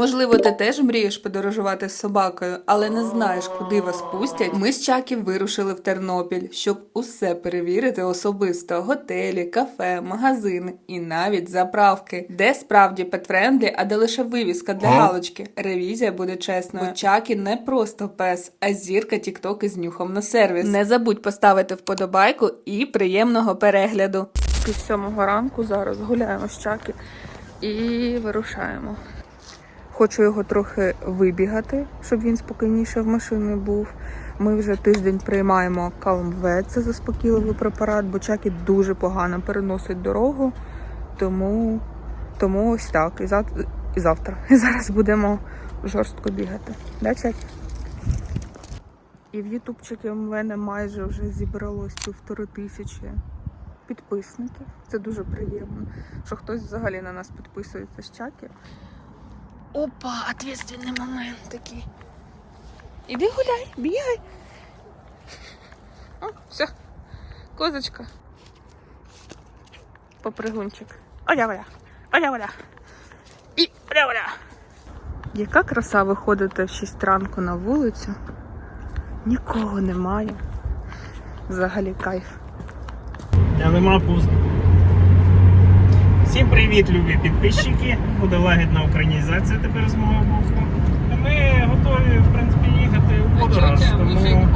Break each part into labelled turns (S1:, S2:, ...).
S1: Можливо, ти теж мрієш подорожувати з собакою, але не знаєш, куди вас пустять. Ми з Чакі вирушили в Тернопіль, щоб усе перевірити особисто: готелі, кафе, магазини і навіть заправки, де справді петфрендлі, а де лише вивіска для галочки. Ревізія буде чесною. Бо Чакі не просто пес, а зірка тікток із нюхом на сервіс. Не забудь поставити вподобайку і приємного перегляду. Пів сьомого ранку зараз гуляємо з Чакі і вирушаємо. Хочу його трохи вибігати, щоб він спокійніше в машині був. Ми вже тиждень приймаємо Calmvet, це заспокійливий препарат, бо Чакі дуже погано переносить дорогу. Тому, тому ось так. І, зав... і завтра. І зараз будемо жорстко бігати. Да, Чакі? І в Ютубчики в мене майже вже зібралось півтори тисячі підписників. Це дуже приємно, що хтось взагалі на нас підписується з Чакі. Опа, ответственний момент такий. Іди гуляй, бігай. О, все. Козочка. Попригунчик. Оля-оля. Оля-оля. І оля-оля. Яка краса виходити в 6 ранку на вулицю. Нікого немає. Взагалі кайф.
S2: Я нема пуст. Всім привіт, любі підписчики. Буде лагідна українізація тепер з мого боку. Ми готові, в принципі, їхати у подорож. Тому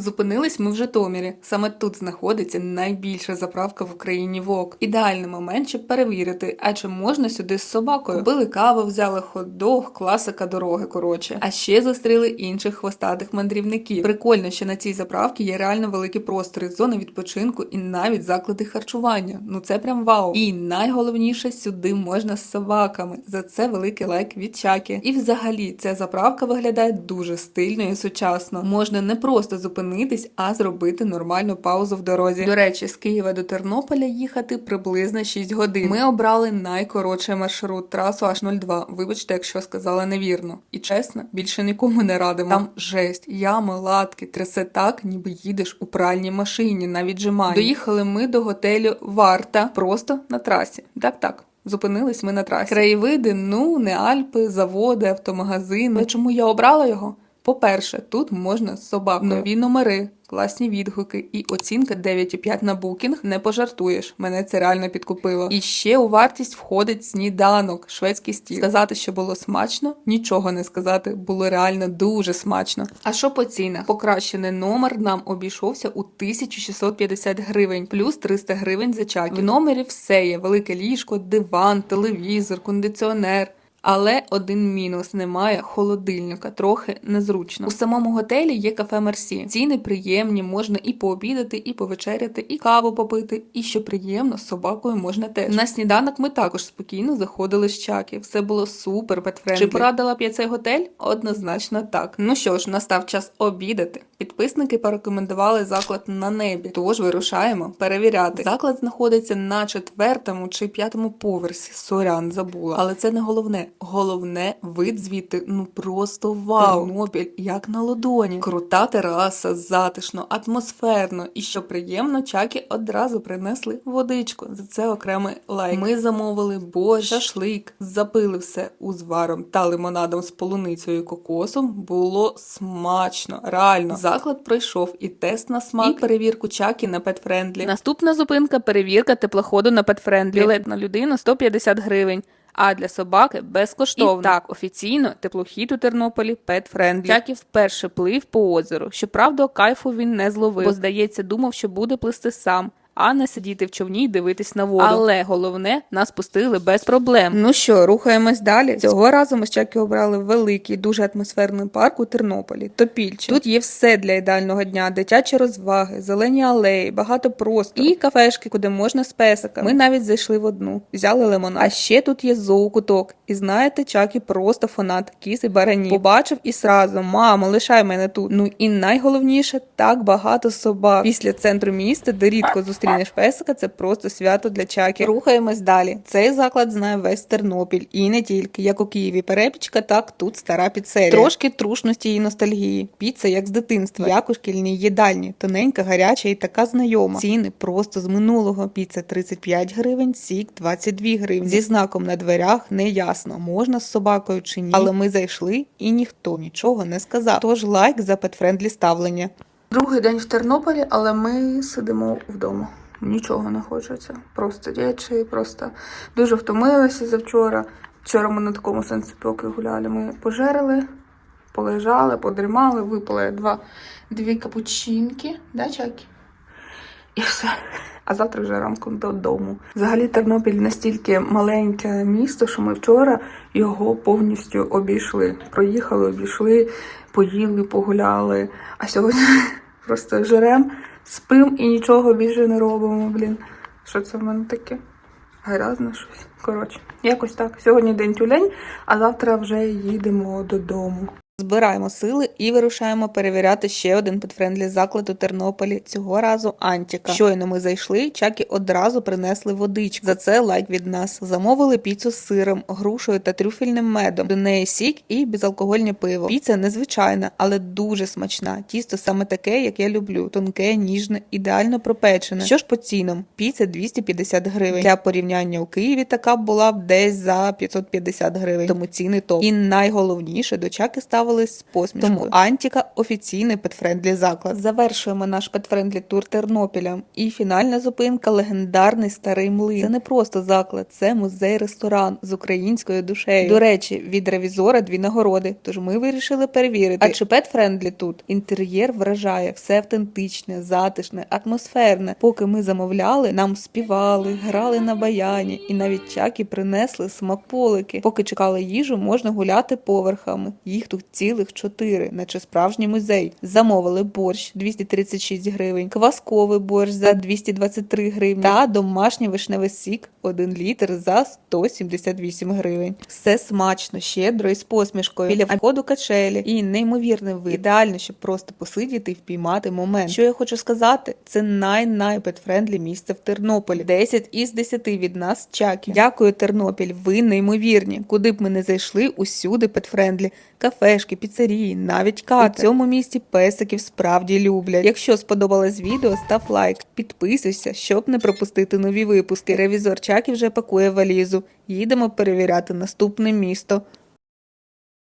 S1: Зупинились ми в Житомирі. Саме тут знаходиться найбільша заправка в Україні ВОК. Ідеальний момент, щоб перевірити, а чи можна сюди з собакою. Купили каву, взяли хот-дог, класика дороги. Коротше, а ще зустріли інших хвостатих мандрівників. Прикольно, що на цій заправці є реально великі простори, зони відпочинку і навіть заклади харчування. Ну це прям вау. І найголовніше сюди можна з собаками. За це великий лайк від Чаки. І взагалі ця заправка виглядає дуже стильно і сучасно. Можна не просто зупинитись, а зробити нормальну паузу в дорозі. До речі, з Києва до Тернополя їхати приблизно 6 годин. Ми обрали найкоротший маршрут трасу H02. Вибачте, якщо сказала невірно. І чесно, більше нікому не радимо. Там жесть, ями, латки, трясе так, ніби їдеш у пральній машині, навіть жимає. Доїхали ми до готелю Варта просто на трасі. Так, так. Зупинились ми на трасі. Краєвиди, ну, не Альпи, заводи, автомагазини. Але чому я обрала його? По-перше, тут можна з собакою. Нові номери, класні відгуки і оцінка 9,5 на букінг. Не пожартуєш. Мене це реально підкупило. І ще у вартість входить сніданок, шведський стіл. Сказати, що було смачно, нічого не сказати. Було реально дуже смачно. А що по цінах? Покращений номер нам обійшовся у 1650 гривень, плюс 300 гривень за чаки. В номері все є: велике ліжко, диван, телевізор, кондиціонер. Але один мінус немає холодильника, трохи незручно. У самому готелі є кафе Мерсі. Ціни приємні, можна і пообідати, і повечеряти, і каву попити. І що приємно, з собакою можна теж. На сніданок ми також спокійно заходили з чаки. Все було супер петфрендлі. Чи порадила б я цей готель? Однозначно так. Ну що ж, настав час обідати. Підписники порекомендували заклад на небі, тож вирушаємо перевіряти. Заклад знаходиться на четвертому чи п'ятому поверсі. Сорян забула, але це не головне. Головне вид звідти ну просто вау. Тернопіль як на ладоні. Крута тераса, затишно, атмосферно. І що приємно, чаки одразу принесли водичку. За це окремий лайк. Ми замовили борщ, шашлик, запили все узваром та лимонадом з полуницею і кокосом. Було смачно, реально. Заклад пройшов і тест на смак, і перевірку чаки на петфрендлі. Наступна зупинка перевірка теплоходу на петфрендлі. Білет на людину 150 гривень. А для собаки безкоштовно. І так, офіційно теплохід у Тернополі Pet Friendly. Чакі вперше плив по озеру. Щоправда, кайфу він не зловив, бо, здається, думав, що буде плисти сам. А не сидіти в човні й дивитись на воду. Але головне, нас пустили без проблем. Ну що, рухаємось далі. Цього разу ми з Чакі обрали великий, дуже атмосферний парк у Тернополі. Топільче. Тут є все для ідеального дня: дитячі розваги, зелені алеї, багато простору і кафешки, куди можна з песиками. Ми навіть зайшли в одну, взяли лимонад. А ще тут є зоокуток. І знаєте, Чакі просто фанат кіз і баранів. Побачив і сразу, мамо, лишай мене тут. Ну і найголовніше, так багато собак. Після центру міста, де рідко зустрічаєш Зустрінеш песика, це просто свято для чаки. Рухаємось далі. Цей заклад знає весь Тернопіль і не тільки як у Києві перепічка, так тут стара піцерія. Трошки трушності і ностальгії. Піца як з дитинства, як у шкільній їдальні, тоненька, гаряча і така знайома. Ціни просто з минулого. Піца 35 гривень, сік 22 гривні. Зі знаком на дверях не ясно, можна з собакою чи ні. Але ми зайшли і ніхто нічого не сказав. Тож лайк за петфрендлі ставлення. Другий день в Тернополі, але ми сидимо вдома. Нічого не хочеться. Просто речі, просто дуже втомилися завчора. Вчора ми на такому сонцепьоки гуляли. Ми пожерли, полежали, подрімали, випили два, дві капучинки, да, Чакі? І все. А завтра вже ранком додому. Взагалі Тернопіль настільки маленьке місто, що ми вчора його повністю обійшли. Проїхали, обійшли, поїли, погуляли. А сьогодні просто жрем, спим і нічого більше не робимо. Блін, що це в мене таке? Грязне щось. Коротше, якось так. Сьогодні день тюлень, а завтра вже їдемо додому. Збираємо сили і вирушаємо перевіряти ще один петфрендлі заклад у Тернополі. Цього разу Антіка. Щойно ми зайшли, чаки одразу принесли водичку. За це лайк від нас. Замовили піцу з сиром, грушею та трюфельним медом. До неї сік і безалкогольне пиво. Піца незвичайна, але дуже смачна. Тісто саме таке, як я люблю. Тонке, ніжне, ідеально пропечене. Що ж по цінам? Піца 250 гривень. Для порівняння у Києві така була б десь за 550 гривень. Тому ціни топ. І найголовніше до чаки ставили з посмішкою. Тому Антіка офіційний петфрендлі заклад. Завершуємо наш петфрендлі тур Тернопілем. І фінальна зупинка легендарний старий млин. Це не просто заклад, це музей-ресторан з українською душею. До речі, від ревізора дві нагороди. Тож ми вирішили перевірити. А чи петфрендлі тут? Інтер'єр вражає, все автентичне, затишне, атмосферне. Поки ми замовляли, нам співали, грали на баяні, і навіть чаки принесли смаколики. Поки чекали їжу, можна гуляти поверхами. Їх тут цілих чотири, наче справжній музей. Замовили борщ 236 гривень, квасковий борщ за 223 гривні та домашній вишневий сік 1 літр за 178 гривень. Все смачно, щедро і з посмішкою. Біля входу качелі і неймовірний вид. Ідеально, щоб просто посидіти і впіймати момент. Що я хочу сказати, це най-най петфрендлі місце в Тернополі. 10 із 10 від нас чаки. Дякую, Тернопіль. Ви неймовірні. Куди б ми не зайшли, усюди петфрендлі. Кафешки, піцерії, навіть кати. У цьому місті песиків справді люблять. Якщо сподобалось відео, став лайк, підписуйся, щоб не пропустити нові випуски. Ревізор Чакі вже пакує валізу. Їдемо перевіряти наступне місто.